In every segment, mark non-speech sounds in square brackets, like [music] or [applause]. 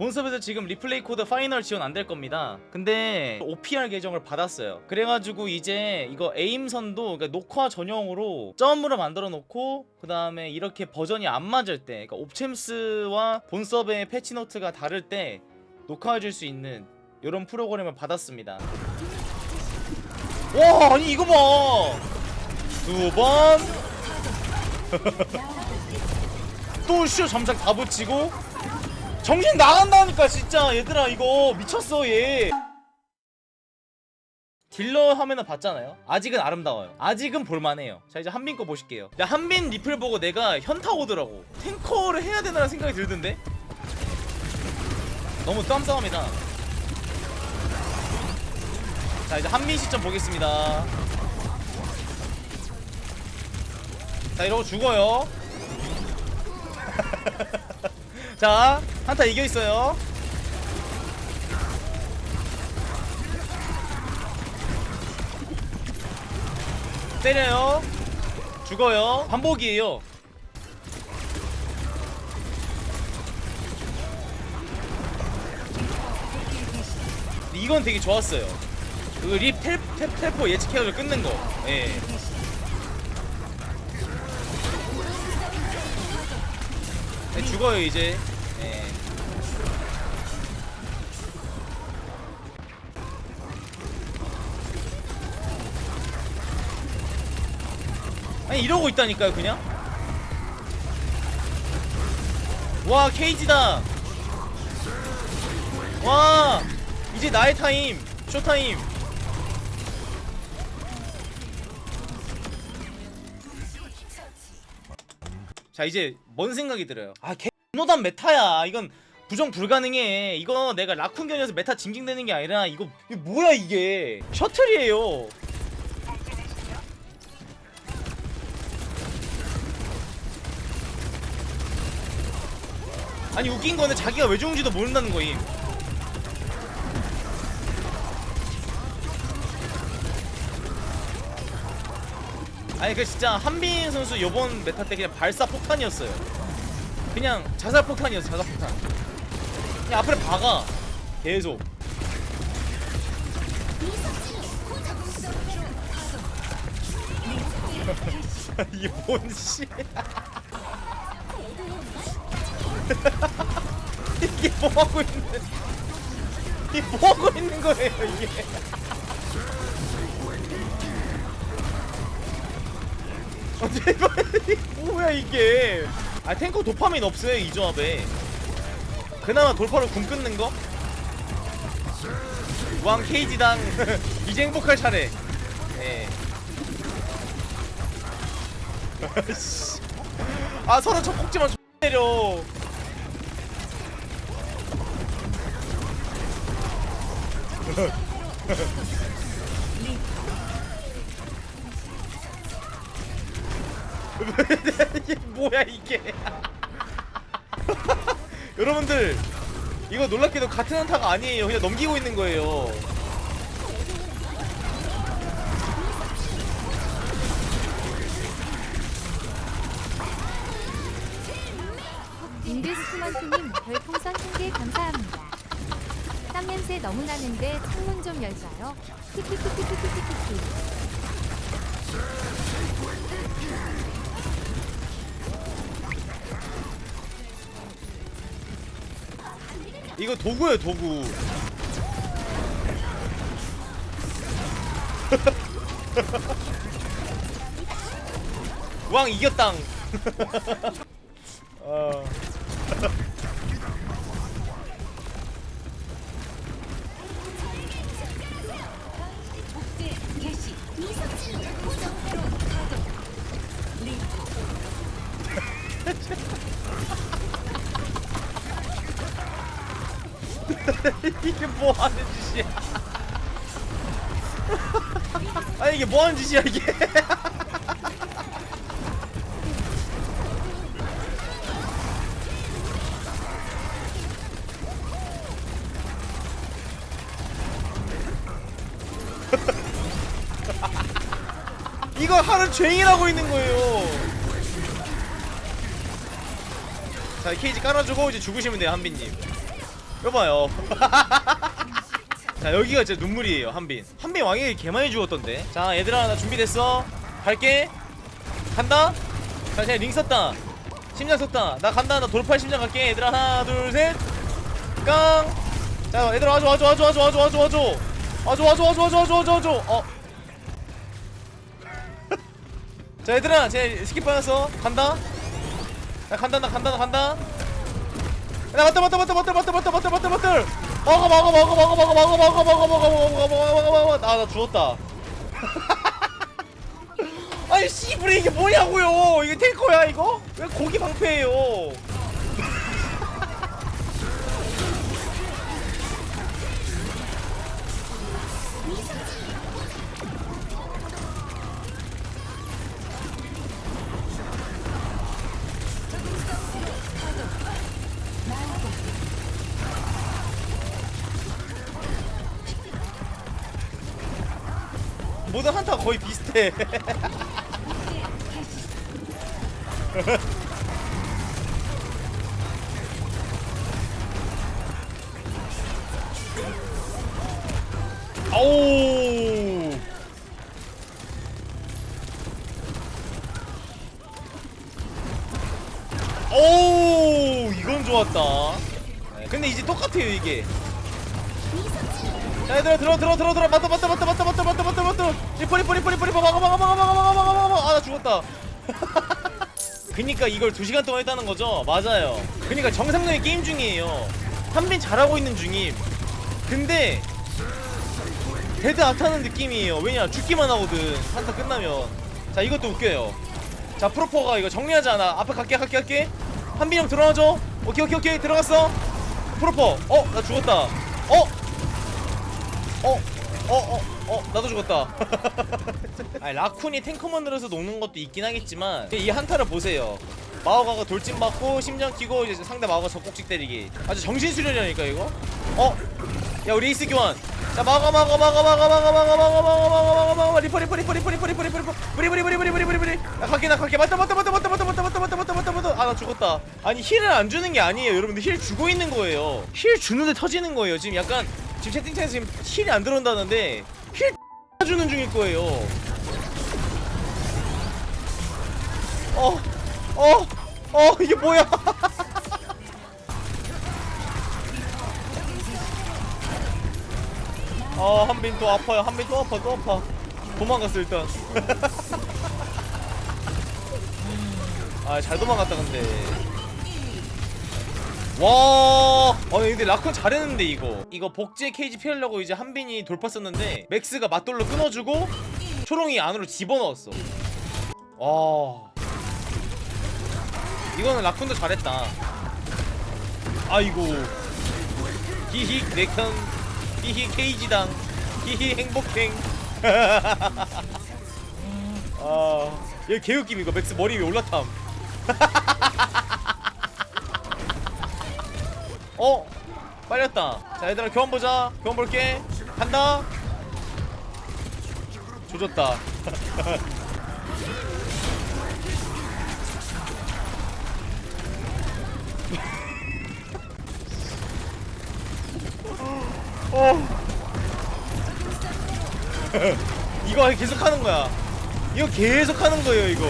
본섭에서 지금 리플레이 코드 파이널 지원 안 될 겁니다. 근데 OPR 계정을 받았어요. 그래가지고 이제 이거 에임선도 그러니까 녹화 전용으로 점으로 만들어 놓고 그 다음에 이렇게 버전이 안 맞을 때, 그러니까 옵챔스와 본섭의 패치노트가 다를 때 녹화해줄 수 있는 이런 프로그램을 받았습니다. 와 아니 이거 봐. 두 번. [laughs] 또 쇼 점작 다 붙이고 정신 나간다니까 진짜. 얘들아 이거 미쳤어 얘. 딜러 화면을 봤잖아요. 아직은 아름다워요. 아직은 볼만해요. 자 이제 한빈 거 보실게요. 야 한빈 리플 보고 내가 현타 오더라고. 탱커를 해야 되나 생각이 들던데? 너무 쌈싸움이다. 자 이제 한빈 시점 보겠습니다. 자 이러고 죽어요 [laughs] 자 한타 이겨 있어요. 때려요. 죽어요. 반복이에요. 이건 되게 좋았어요. 그립 텔포 예측해가지고 끊는 거. 예. 네, 죽어요 이제. 예. 아니 이러고 있다니까요 그냥. 와 케이지다. 와 이제 나의 타임 쇼타임. 자 이제 뭔 생각이 들어요? 아 개노단 메타야. 이건 부정 불가능해. 이거 내가 라쿤견이어서 메타 징징대는 게 아니라 이거, 이거 뭐야 이게? 셔틀이에요. 아니 웃긴 거는 자기가 왜 좋은지도 모른다는 거임 아니 그 진짜 한빈 선수 요번 메타 때 그냥 발사 폭탄이었어요. 그냥 자살 폭탄이었어 자살 폭탄. 그냥 앞으로 박아 계속. [laughs] 이게 뭔 씨? [laughs] 이게 뭐 하고 있는? 이게 뭐 하고 있는 거예요 이게? 아 제발 [laughs] 뭐야 이게 아 탱커 도파민 없어요 이 조합에 그나마 돌파로 궁 끊는 거? 왕 케이지당 [laughs] 이제 행복할 차례 예. 아이씨. [laughs] 아 서로 젖꼭지만 X 때려 이게 [laughs] 뭐야 이게 [laughs] 여러분들 이거 놀랍게도 같은 한타가 아니에요 그냥 넘기고 있는 거예요 인드스트먼트님 별풍선 한개 감사합니다. 땀 냄새 너무 나는데 창문 좀 열자요. 키키키키키키키키. 이거 도구예요 도구 [laughs] 왕 이겼당 [laughs] 어. [laughs] 이게 뭐 하는 짓이야? [laughs] 아니 이게 뭐 하는 짓이야 이게? [laughs] 이거 하는 죄인이라고 있는 거예요. 자 케이지 깔아주고 이제 죽으시면 돼요 한빈님. 여봐요 자 여기가 진짜 눈물이에요 한빈 한빈 왕이 개 많이 죽었던데 자 얘들아 나 준비됐어 갈게 간다 자 제가 링 썼다 심장 썼다 나 간다 나 돌팔 심장 갈게 얘들아 하나 둘셋깡자 얘들아 와줘 와줘 와줘 와줘 와줘 와줘 와줘 와줘 와줘 와줘 와줘 와줘 와줘 와줘 어. 자 얘들아 제 스킵 받았어 간다 나 간다 나 간다 나 간다 나 맞다 맞다 맞다 맞다 맞다 맞다 맞다 맞다 맞다 먹어 먹어 먹어 먹어 먹어 먹어 먹어 먹어 먹어 먹어 먹어 먹어 먹어 먹어 아나 죽었다 아니 씨부레 이게 뭐냐고요 이게 탱커야 이거 왜 고기 방패예요 모든 한타 거의 비슷해. [laughs] 아우 오! 이건 좋았다. 네, 근데 이제 똑같아요 이게. 자 얘들아 들어 들어 들어 들어. 맞다 맞다 맞다 맞다 맞다 맞다 맞다 맞다 리퍼 리퍼 리퍼 리퍼 리퍼 막아 막아 막아 막아 막아 막아 막아 막아 아나 죽었다. [laughs] 그니까 이걸 2시간 동안 했다는 거죠? 맞아요. 그니까 정상적인 게임 중이에요. 한빈 잘하고 있는 중임. 근데 데드 아타는 느낌이에요. 왜냐 죽기만 하거든. 한타 끝나면. 자 이것도 웃겨요. 자 프로퍼가 이거 정리하지 않아. 앞에 갈게 갈게 갈게. 한빈 형 들어가줘 오케이 오케이 오케이. 들어갔어. 프로퍼 어나 죽었다. 어? 어, 어, 어, 어, 나도 죽었다. 아니, 라쿤이 탱커만 들어서 녹는 것도 있긴 하겠지만 이 한타를 보세요. 마오가가 돌진 맞고 심장 끼고 이제 상대 마오가 적국직 때리기. 아주 정신 수련이라니까 이거. 어, 야 우리 에이스 교환. 자 마오가 마오가 마오가 마오가 마오가 마오가 마오가 마오가 마오가 마오가 리퍼 리퍼 리퍼 리퍼 리퍼 리퍼 리퍼 리퍼 브리 브리 브리 브리 브리 브리 브리. 나 갈게 나 갈게 맞다 맞다 맞다 맞다 맞다 맞다 맞다 맞다 맞다 맞다 맞다. 아나 죽었다. 아니 힐을 안 주는 게 아니에요 여러분들 힐 주고 있는 거예요. 힐 주는데 터지는 거예요 지금 약간. 지금 채팅창에서 지금 힐이 안 들어온다는데 힐 [laughs] 주는 중일 거예요. 어, 어, 어 이게 뭐야? [laughs] 아 한빈 또 아파요. 한빈 또 아파, 또 아파. 도망갔어 일단. [laughs] 아 잘 도망갔다 근데. 와, 아니 근데 라쿤 잘했는데 이거. 이거 복제 케이지 피하려고 이제 한빈이 돌파 썼는데 맥스가 맞돌로 끊어주고 초롱이 안으로 집어넣었어. 와, 이거는 라쿤도 잘했다. 아이고, 히히 내편, 히히 케이지당, 히히 행복행. [laughs] 아, 얘 개웃김 이거 맥스 머리 위에 올라탐. [laughs] 어? 빨렸다. 자 얘들아 교환 보자. 교환 볼게. 간다. 조졌다. [laughs] 어. [laughs] 이거 계속 하는 거야. 이거 계속 하는 거예요 이거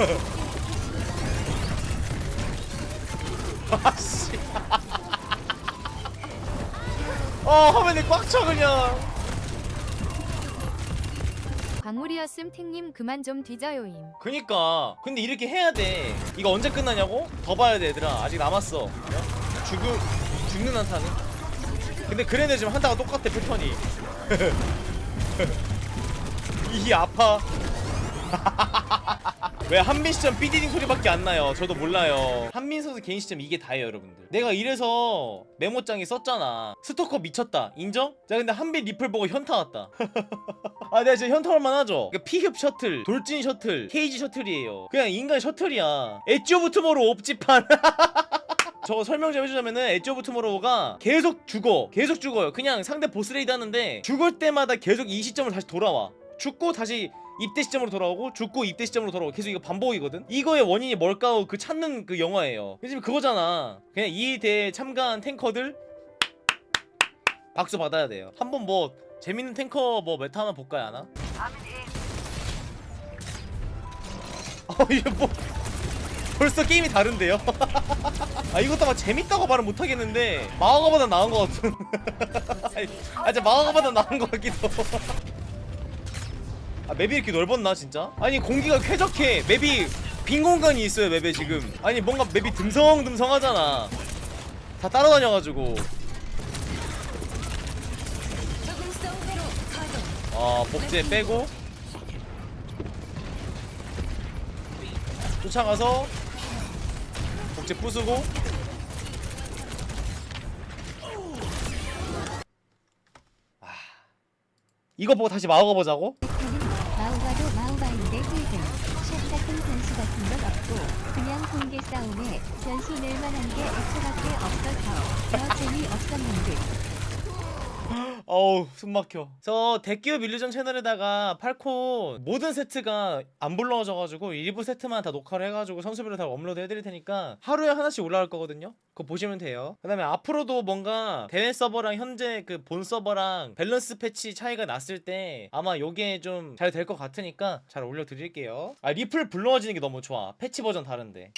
[laughs] 아씨. [laughs] 어 화면이 꽉차 그냥. 광물이었음 탱님 그만 좀 뒤져요임. 그니까. 근데 이렇게 해야 돼. 이거 언제 끝나냐고? 더 봐야 돼 얘들아. 아직 남았어. 죽음 죽는 한타는. 근데 그래도 지금 한타가 똑같아 패턴이. [laughs] 이 아파. [laughs] 왜 한민 시점 삐디딩 소리밖에 안 나요? 저도 몰라요. 한민 선수 개인 시점 이게 다예요, 여러분들. 내가 이래서 메모장에 썼잖아. 스토커 미쳤다. 인정? 자, 근데 한빈 리플 보고 현타 왔다. [laughs] 아, 내가 진짜 현타 올만 하죠? 그러니까 피흡 셔틀, 돌진 셔틀, 케이지 셔틀이에요. 그냥 인간 셔틀이야. 엣지 오브 투모로우 옵지판. [laughs] 저거 설명 좀 해주자면은 엣지 오브 투모로우가 계속 죽어. 계속 죽어요. 그냥 상대 보스 레이드 하는데 죽을 때마다 계속 이 시점을 다시 돌아와. 죽고 다시 입대 시점으로 돌아오고 죽고 입대 시점으로 돌아오고 계속 이거 반복이거든? 이거의 원인이 뭘까 하고 그 찾는 그 영화예요. 지금 그거잖아. 그냥 이 대회에 참가한 탱커들 박수 받아야 돼요. 한번 뭐 재밌는 탱커 뭐 메타 하나 볼까요 하나? 어 이게 뭐 벌써 게임이 다른데요? [laughs] 아 이것도 막 재밌다고 말은 못하겠는데 마가보다 나은 것 같은. [laughs] 아니, 아 진짜 마가보다 나은 것 같기도 아 맵이 이렇게 넓었나 진짜? 아니 공기가 쾌적해 맵이 빈 공간이 있어요 맵에 지금 아니 뭔가 맵이 듬성듬성하잖아 다 따라다녀가지고 아 복제 빼고 쫓아가서 복제 부수고 아. 이거 보고 다시 마오가 보자고? 마우가도 마우바인데 힐든 샷 같은 변수 같은 건 없고 그냥 공개 싸움에 변수 낼 만한 게 애초밖에 없어서 더 재미없었는데 어우 숨 막혀. 저 대기업 밀리전 채널에다가 팔콘 모든 세트가 안 불러져가지고 일부 세트만 다 녹화를 해가지고 선수별로 다 업로드 해드릴 테니까 하루에 하나씩 올라갈 거거든요. 그거 보시면 돼요. 그 다음에 앞으로도 뭔가 대회 서버랑 현재 그 본 서버랑 밸런스 패치 차이가 났을 때 아마 요게 좀 잘 될 것 같으니까 잘 올려드릴게요. 아 리플 불러와지는 게 너무 좋아. 패치 버전 다른데